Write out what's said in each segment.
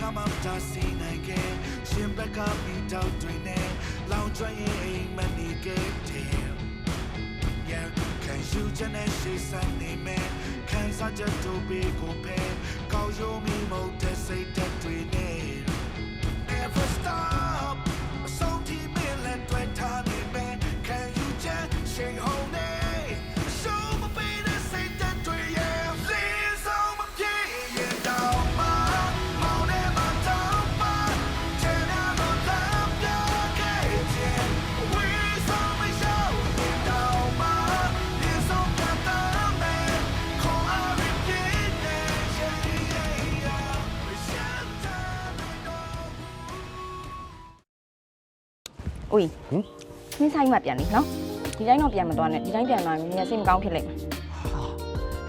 ခါမှမတားစီနိုင်ခဲ့ရှင်ဘက်ကပြီးတော့တွင်နဲ့လောင်ကျွမ်းရင်အိမ်မနေခဲ့တယ် Yeah, can you just say something man? Can I just do big or pay? Call you me more to say that we need. Never stop. ဦးဟင်ခင်းဆိုင်မှပြန်လေနော်ဒီတိုင်းတော့ပြန်မသွားနဲ့ဒီတိုင်းပြန်သွားရင်မြင်စိတ်မကောင်းဖြစ်လိမ့်မယ်ဒီ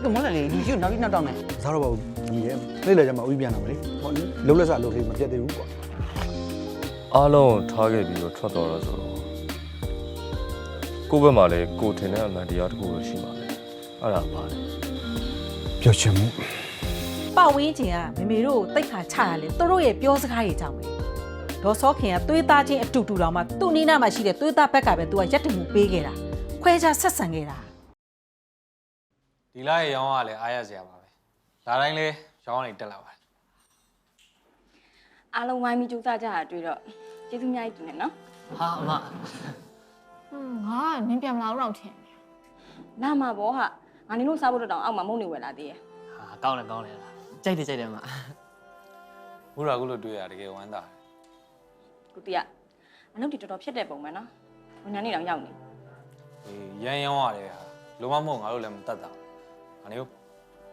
ကမောင်လည်းလေဒီကျနောက်ပြီးနောက်တော့မယ်စားတော့ပါဘူးဒီရဲ့နေ့လေကျမှဥပြန်တာမလေးဟောလုံးလက်စလုံးလေးမပြတ်သေးဘူးကွာအားလုံးကိုထားခဲ့ပြီးတော့ထွက်တော်တော့ဆိုတော့ကိုယ့်ဘက်မှာလည်းကိုယ်ထင်တဲ့အမှန်တရားတစ်ခုလို့ရှိပါလေအဲ့ဒါပါလေပြောချင်မှုပတ်ဝင်းကျင်ကမေမေတို့ကိုတိတ်ခါချရလေသူတို့ရဲ့ပြောစကားတွေကြောင့်ပဲ ဒေါ်စောခင်ကသွေးသားချင်းအတူတူတောင်မှသူ့နီးနားမှာရှိတဲ့သွေးသားဘက်ကပဲသူကရက်တမှုပေးခဲ့တာခွဲခြားဆက်ဆံခဲ့တာဒီလားရဲ့ရောင်းကလည်းအားရစရာပါပဲဒါတိုင်းလဲရောင်းနေတက်လာပါတယ်အားလုံးဝိုင်းပြီးကြိုးစားကြတာတွေ့တော့ကျေးဇူးအများကြီးတင်တယ်နော်ဟာအမဟွန်းငါကနင်းပြန်မလာတော့ထင်တယ်လာမှာပေါ့ဟာငါနေလို့စားဖို့တော့တောင်အောက်မှာမုံနေဝယ်လာသေးရဲ့ဟာကောင်းတယ်ကောင်းတယ်လားကြိုက်တယ်ကြိုက်တယ်အမမူရာကုလို့တွေ့ရတကယ်ဝမ်းသာတယ် ကုတီကအလုပ်တွေတော်တော်ဖြစ်တဲ့ပုံပဲနော်ဝန်ထမ်းတွေတောင်ရောက်နေ အေးရမ်းရောင်းရတယ်ဟာလုံးဝမဟုတ်ငါတို့လည်းမတတ်တာဟာနေ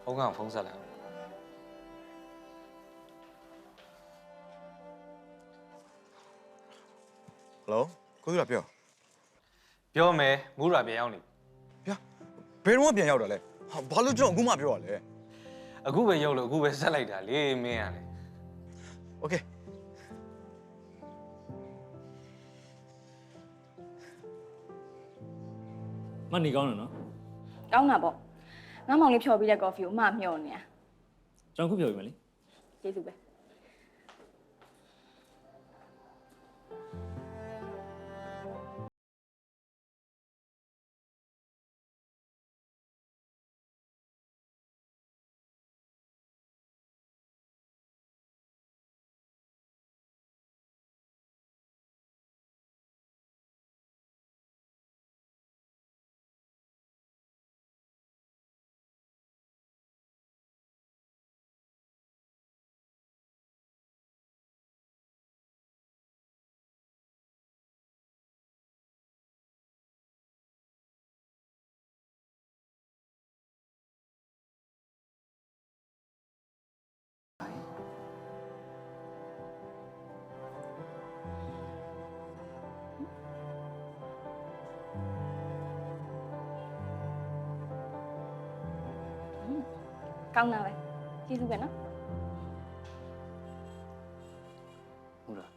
ဖုန်းကဖုန်းဆက်လိုက်အောင် ဟယ်လိုကိုသူရပြော ပြောမယ်မူရာပြန်ရောက်နေ ဗျာဘယ်တော့မှပြန်ရောက်တာလဲဟာဘာလို့ကျွန်တော်အခုမှပြောရလဲ အခုပဲရောက်လို့အခုပဲဆက်လိုက်တာလေမင်းရတယ် โอเค မနေကောင်းတယ်နော်ကောင်းတာပေါ့ငါမောင်လေးဖြော်ပြီးတဲ့ကော်ဖီကိုအမမျှော်နေတာကျွန်တော်ခုပြောပြမယ်လေကျေးဇူးပဲ ကောင်းတာပဲကျေးဇူးပဲနော်ဟုတ်လား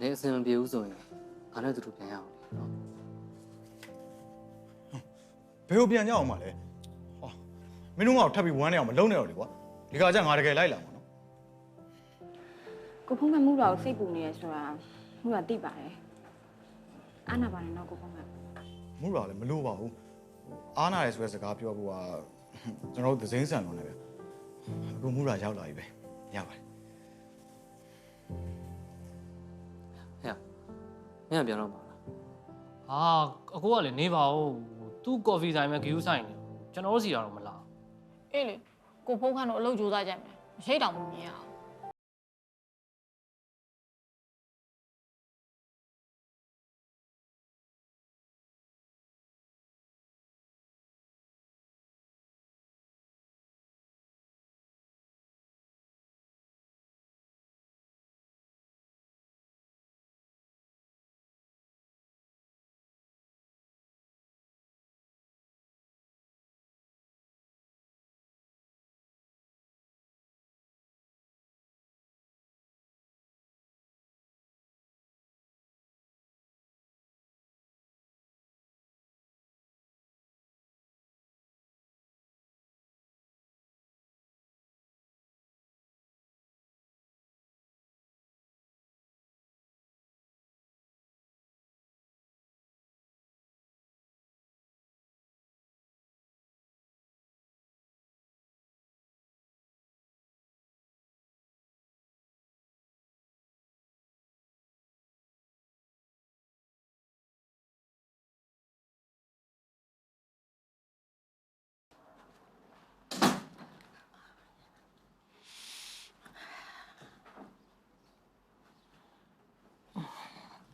နေအစင်မပြေဘူးဆိုရင်ငါနဲ့သူတို့ပြန်ရအောင်လေနော်ဘယ်ကိုပြန်ကြအောင်မလဲဟောမင်းတို့ငါ့ကိုထပ်ပြီးဝမ်းနေအောင်မလုံးနဲ့တော့လေကွာဒီကကြငါတကယ်လိုက်လာမှာနော်ကိုဖုံးကမှုတော်ကိုစိတ်ပူနေရဆိုတာမှုတော်သိပါတယ်အားနာပါနဲ့နော်ကိုဖုံးကမူရာလည်းမလို့ပါဘူးအားနာရဲဆိုတဲ့စကားပြောဖို့က ကျွန်တော်တို့သစိမ့်ဆန်လုံးနေဗျအခုမူရာရောက်လာပြီပဲရပါတယ်ဟဲ့မင်းကပြန်တော့ပါလားဟာအကိုကလည်းနေပါဦးသူ့ကော်ဖီဆိုင်မှာဂီယူဆိုင်နေကျွန်တော်တို့စီတော့မလာအေးလေကိုဖုန်းခန့်တော့အလုပ်ကြိုးစားကြမယ်မရှိတောင်မမြင်ရ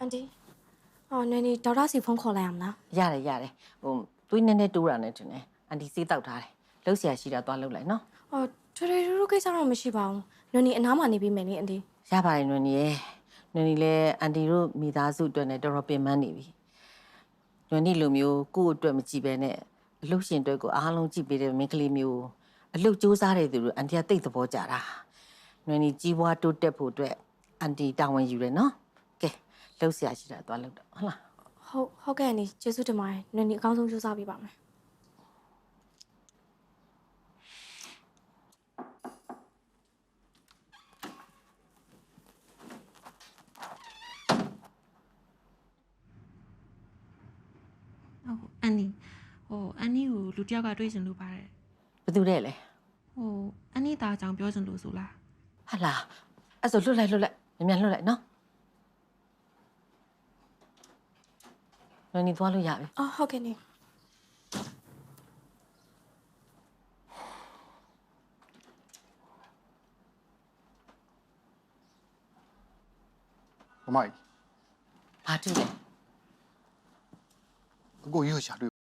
အန်တီဟောနည်းနည်းဒေါက်တာစီဖုန်းခေါ်လိုက်ရမလားရတယ်ရတယ်ဟိုသွေးနည်းနည်းတိုးတာနဲ့တူနေအန်တီစေးတောက်ထားတယ်လှုပ်ရှားရှိတာသွားလှုပ်လိုက်နော်ဟောထွေထွေထူးထူးကိစ္စတော့မရှိပါဘူးနွေနီအနားမှာနေပြီးမယ်လေအန်တီရပါတယ်နွေနီရဲ့နွေနီလည်းအန်တီတို့မိသားစုအတွက်နဲ့တော်တော်ပင်ပန်းနေပြီနွေနီလိုမျိုးကို့အတွက်မကြည့်ပဲနဲ့အလှုပ်ရှင်အတွက်ကိုအားလုံးကြည့်ပေးတဲ့မိန်းကလေးမျိုးအလှုပ်စူးစားတဲ့သူတို့အန်တီကတိတ်သဘောကြတာနွေနီကြီးပွားတိုးတက်ဖို့အတွက်အန်တီတာဝန်ယူတယ်နော် လှုပ်ဆရာရှိတာသွားလှုပ်တော့ဟုတ်လားဟုတ်ဟုတ်ကဲ့အနီကျေးဇူးတင်ပါတယ်နွေနီအကောင်းဆုံးကြိုးစားပေးပါမယ်ဟုတ်အန်နီဟိုအန်နီကိုလူတစ်ယောက်ကတွေ့ချင်လို့ပါတယ်ဘယ်သူတဲ့လဲဟိုအန်နီသားအကြောင်းပြောချင်လို့ဆိုလားဟတ်လားအဲ့ဆိုလွတ်လိုက်လွတ်လိုက်မြန်မြန်လွတ်လိုက်နော် နွန်နီသွားလို့ရပြီအော်ဟုတ်ကဲ့နင်မမကြီးဘာတူလဲအကိုကြီးကိုရှာတွေ့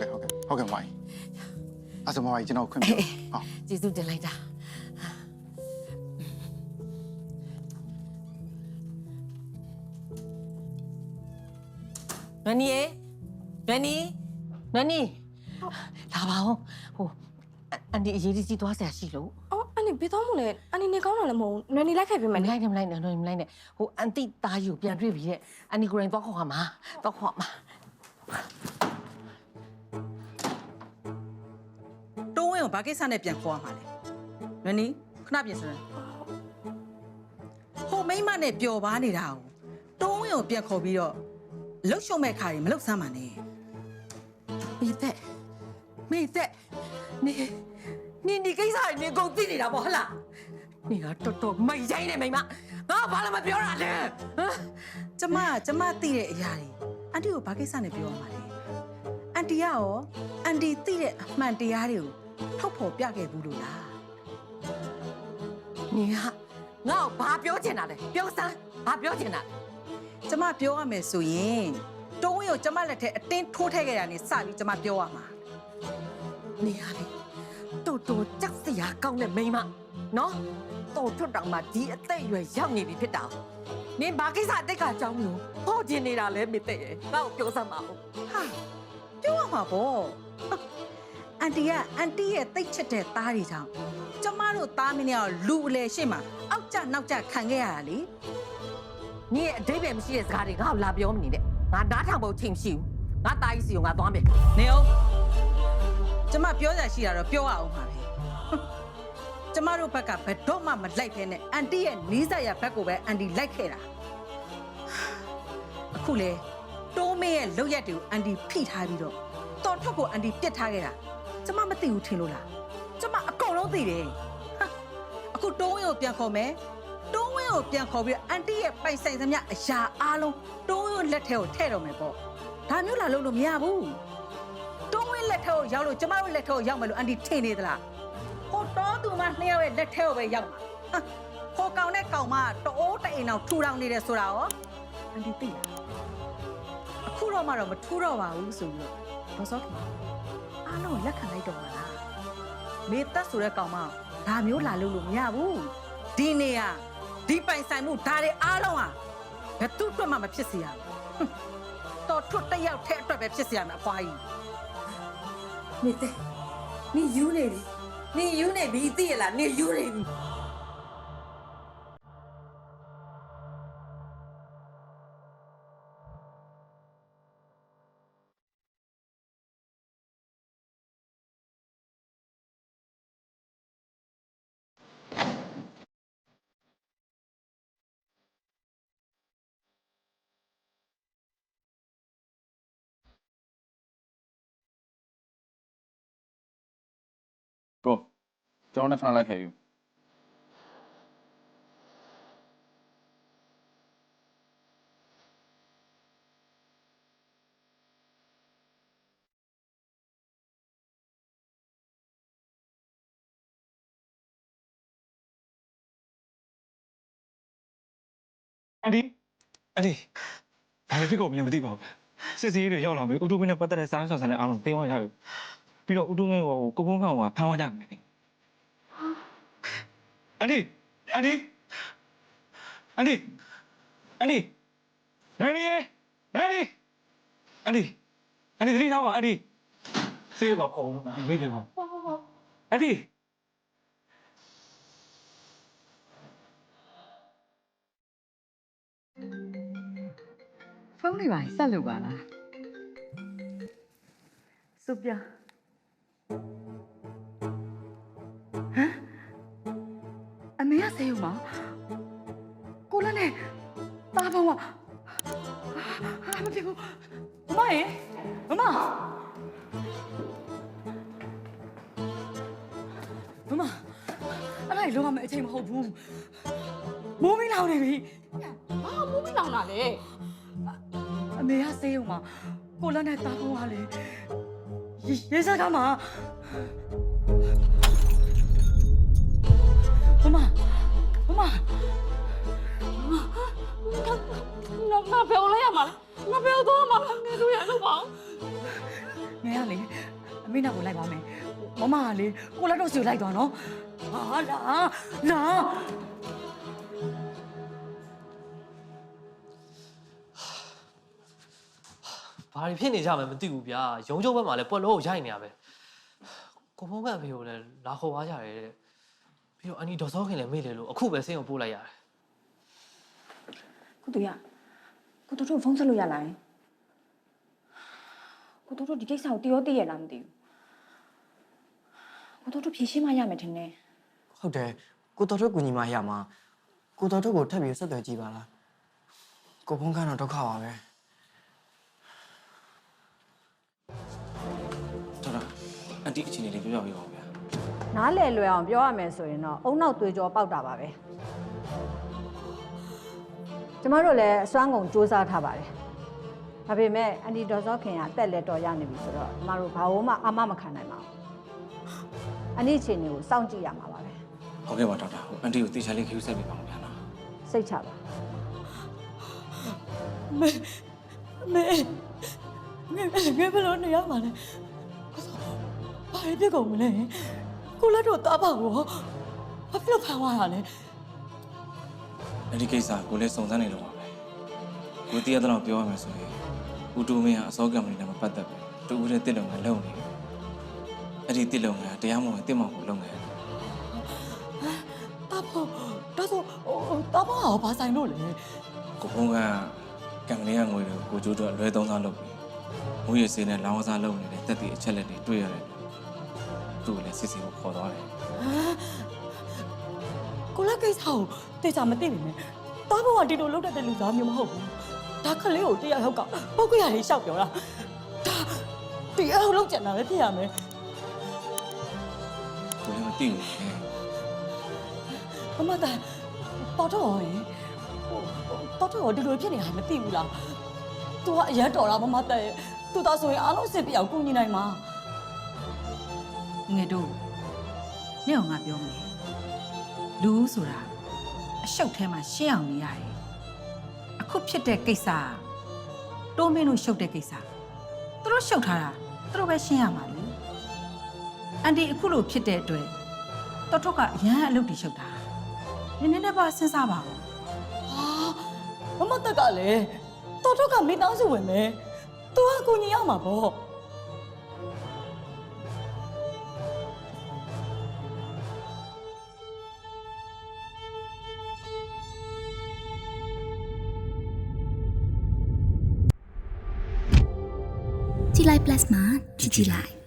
ကဲ့ဟုတ်ကဲ့ဟုတ်ကဲ့မမကြီးအဲ့ဆိုမမကြီးကျွန်တော်ခွင့်ပြုဟုတ်ကျေးဇူးတင်လိုက်တာနွန်နီရေနွန်နီနွန်နီလာပါဦးဟိုအန်ဒီအရေးကြီးသွားဆရာရှိလို့အော်အန်တီဘယ်တော့မှလဲအန်တီနေကောင်းတာလည်းမဟုတ်ဘူးနင်ဒီလိုက်ခဲ့ပေးမယ်မလေလိုက်နဲ့မလိုက်နဲ့နွန်နီမလိုက်နဲ့ဟိုအန်တီတာယူပြန်တွေ့ပြီတဲ့အန်ဒီကိုရင်သွားခေါ်ရမှာသွားခေါ်မှာ ကိုဘာကိစ္စနဲ့ပြန်ခေါ်ရမှာလဲနွနီခဏပြင်စမ်းဟိုမိမနဲ့ပျော်ပါနေတာကိုတိုးဝင်းကိုပြန်ခေါ်ပြီးတော့လှုပ်ရှုံမဲ့ခါတွေမလှုပ်ဆမ်းပါနဲ့မိသက်မိသက်နေနေဒီကိစ္စနေကုန်သိနေတာပေါ့ဟလားနေကတော်တော်မိုက်ရိုင်းနေမိမငါဘာလို့မပြောတာလဲဟမ်ကျမကကျမသိတဲ့အရာတွေအန်တီကိုဘာကိစ္စနဲ့ပြောရမှာလဲအန်တီကရောအန်တီသိတဲ့အမှန်တရားတွေကို ထုတ်ဖော်ပြခဲ့ဘူးလို့လားနေကငါ့ကိုဘာပြောချင်တာလဲပြောစမ်းဘာပြောချင်တာလဲကျမပြောရမယ်ဆိုရင်တိုးဝင်းကိုကျမလက်ထက်အတင်းထိုးထည့်ခဲ့တာနဲ့စပြီးကျမပြောရမှာနေရလေတော်တော်ကြက်စရာကောင်းတဲ့မိန်းမနော်တော်ထွတ်တောင်မှဒီအသက်အရွယ်ရောက်နေပြီဖြစ်တာနင်ဘာကိစ္စအတိတ်ကအကြောင်းလို့ဟောကျင်နေတာလဲမိသက်ရဲ့ငါ့ကိုပြောစမ်းပါဦးဟာပြောရမှာပေါ့ အန်တီကအန်တီရဲ့တိတ်ချက်တဲ့သားတွေကြောင့်ကျမတို့သားမင်းတွေကလူအလေရှိမှအောက်ကျနောက်ကျခံခဲ့ရတာလေနင်ရဲ့အတိတ်ပဲမရှိတဲ့စကားတွေငါ့ကိုလာပြောမနေနဲ့ငါနားထောင်ဖို့ချိန်မရှိဘူးငါတားကြီးစီကိုငါသွားမယ်နေအောင်ကျမပြောရရှိတာတော့ပြောရအောင်ပါပဲကျမတို့ဘက်ကဘယ်တော့မှမလိုက်ခဲနဲ့အန်တီရဲ့နီးစပ်ရဘက်ကိုပဲအန်တီလိုက်ခဲ့တာအခုလေတိုးမေးရဲ့လောက်ရက်တွေကိုအန်တီဖိထားပြီးတော့တော်ထွက်ကိုအန်တီပြစ်ထားခဲ့တာ ကျမမသိဘူးထင်လို့လားကျမအကုန်လုံးသိတယ်ဟာအခုတိုးဝင်းကိုပြန်ခေါ်မယ်တိုးဝင်းကိုပြန်ခေါ်ပြီးတော့အန်တီရဲ့ပိုင်ဆိုင်သမျှအရာအားလုံးတိုးဝင်းကိုလက်ထဲကိုထည့်တော့မယ်ပေါ့ဒါမျိုးလာလို့လို့မရဘူးတွန်းဝင်းလက်ထဲကိုရောက်လို့ကျမတို့လက်ထဲကိုရောက်မယ်လို့အန်တီထင်နေသလားဟိုတော့သူမနှစ်ယောက်ရဲ့လက်ထဲကိုပဲရောက်မှာဟာဟိုကောင်နဲ့ကောင်မတအိုးတအိမ်အောင်ထူထောင်နေတယ်ဆိုတာရောအန်တီသိလားအခုတော့မှတော့မထူတော့ပါဘူးဆိုပြီးတော့ဘောစောခင် အားလုံးကိုလက်ခံလိုက်တော့မှာလားမေသက်ဆိုတဲ့ကောင်မဒါမျိုးလာလို့လို့မရဘူးဒီနေရာဒီပိုင်ဆိုင်မှုဒါတွေအားလုံးဟာဘယ်သူ့အတွက်မှမဖြစ်စေရဘူးဟွန်းတော်ထွတ်တစ်ယောက်ထဲအတွက်ပဲဖြစ်စေရမယ်အဖွားကြီးနေတဲ့နေယူနေပြီနေယူနေပြီသိရလားနေယူနေပြီ ကိုကျွန်တော်နဲ့ဖန်လိုက်ခဲ့ယူအန်ဒီအန်ဒီဘာဖြစ်ကုန်မလဲမသိပါဘူးစစ်စီးတွေရောက်လာပြီဥတုမင်းနဲ့ပတ်သက်တဲ့စားဆောင်ဆန်တဲ့အားလုံးသိမ်းသွားရပြီ ပြီးတော့ဥတုမင်းကိုကိုကုန်းကောင်ကဖမ်းသွားကြမယ်အန်ဒီအန်ဒီအန်ဒီအန်ဒီနိုင်နေနိုင်နေအန်ဒီအန်ဒီသတိထားပါအန်ဒီစေးပါပေါ့မေးတယ်ပါအန်ဒီဖုန်းလေးပါဆက်လို့ပါလားစုပြ ဆေးဦးမကိုလည်းနဲ့တားပေါင်းကဟာမဖြစ်ဘူးမမရေမမမမအဲ့ဒါကြီးလုံးဝမအချိန်မဟုတ်ဘူးမိုးမင်းလောင်နေပြီဘာမိုးမလောင်တာလဲအမေကဆေးရုံမှာကိုလက်နဲ့တာဖုံးကလေရေရေစကားမှာမမ မမငါငါဘယ်လိုလဲရမှာလဲငါဘယ်လိုတော့မှာလဲနေလို့ရလို့ပါငယ်ရလေအမေနောက်ကိုလိုက်ပါမယ်မမကလေကိုလက်တော့စီကိုလိုက်သွားနော်ဟာလာလာဘာတွေဖြစ်နေကြမှမသိဘူးဗျာရုံးချုပ်ဘက်မှာလည်းပွက်လို့ကိုရိုက်နေရပဲကိုဖုန်းကန်ဖေကိုလည်းလာခေါ်သွားကြတယ်တဲ့ ပြီးတော့အန်ဒီဒေါ်စောခင်လည်းမေ့လေလို့အခုပဲဆင်းကိုပို့လိုက်ရတယ်ကိုတူရကိုတူတို့ဖုန်းဆက်လို့ရလားကိုတူတို့ဒီကိစ္စကိုတရောတည့်ရလားမသိဘူးကိုတူတို့ဖြေရှင်းမရမယ်ထင်တယ်ဟုတ်တယ်ကိုတော်တို့ကူညီမရမှာကိုတော်တို့ကိုထပ်ပြီးဆက်သွယ်ကြည့်ပါလားကိုဖုန်းကတော့ဒုက္ခပါပဲတော်တာအန်တီအချင်းလေးပြောပြပေးပါဦးဗျာ နားလည်လွယ်အောင်ပြောရမယ်ဆိုရင်တော့အုံနောက်သွေးကြောပေါက်တာပါပဲကျမတို့လည်းအစွမ်းကုန်စူးစမ်းထားပါတယ်ဒါပေမဲ့အန်ဒီဒေါ်စောခင်ကအသက်လက်တော်ရနေပြီဆိုတော့ကျမတို့ဘာလို့မှအာမမခံနိုင်ပါဘူးအနည်းချင်းတွေကိုစောင့်ကြည့်ရမှာပါပဲဟုတ်ကဲ့ပါဒေါက်တာဟိုအန်တီကိုတေချာလေးခ ्यू ဆက်ပေးပါဦးဗျာနော်စိတ်ချပါမေမေငယ်ငယ်ဘယ်လိုနေရမှာလဲ ဘာဖြစ်ကုန်မလဲကိုလက်တော့တားပါဘောဘာဖြစ်လို့ဖမ်းသွားတာလဲအဲ့ဒီကိစ္စကိုလည်းစုံစမ်းနေတော့ပါပဲကိုတည့်ရတော့ပြောရမယ်ဆိုရင်ဦးတူမင်းကအစောကံမဏီနဲ့မပတ်သက်ဘူးတူဦးတဲ့တစ်လုံငန်းလုံနေတယ်အဲ့ဒီတစ်လုံငန်းကတရားမဝင်တစ်မောင်ကိုလုံငန်းတားဖို့ဒါဆိုတားပါအောင်ဘာဆိုင်လို့လဲကိုဖုန်းကကံမဏီကငွေတွေကိုကိုကျိုးတော့လွဲသုံးစားလုပ်ပြီးမူရည်စင်းနဲ့လောင်းစားလုပ်နေတဲ့တက်တီအချက်လက်တွေတွေ့ရတယ် သူ့ကိုလည်းစစ်စစ်ကိုခေါ်သွားတယ်ကိုလက်ကိစ္စကိုတေချာမသိပြီမယ်တားဖို့ကဒီလိုလုပ်တတ်တဲ့လူသားမျိုးမဟုတ်ဘူးဒါခလေးကိုတရားရောက်ကပုတ်ကြရလေးရှောက်ပြောတာဒါဒီအဟုတ်လောက်ကြံတာပဲဖြစ်ရမယ်ကိုလည်းမသိဘူးလေမမတာတော်တော့ရင်တော်တော့ဒီလိုဖြစ်နေတာမသိဘူးလား तू ကအရန်တော်တာမမတဲ့ तू သားဆိုရင်အားလုံးစစ်ပြအောင်ကူညီနိုင်မှာ ငယ်တို့နေ့အောင်ငါပြောမယ်လူဆိုတာအရှုပ်ထဲမှာရှင်းအောင်နေရတယ်အခုဖြစ်တဲ့ကိစ္စကတိုးမင်းတို့ရှုပ်တဲ့ကိစ္စသူတို့ရှုပ်ထားတာသူတို့ပဲရှင်းရမှာလေအန်ဒီအခုလိုဖြစ်တဲ့အတွက်တော်ထုတ်ကအရန်အလုပ်တီရှုပ်တာနည်းနည်းနဲ့ပါစဉ်းစားပါဦးဟာမမတက်ကလည်းတော်တော့ကမိသားစုဝင်မယ် तू ကကူညီရမှာပေါ့ ကြည်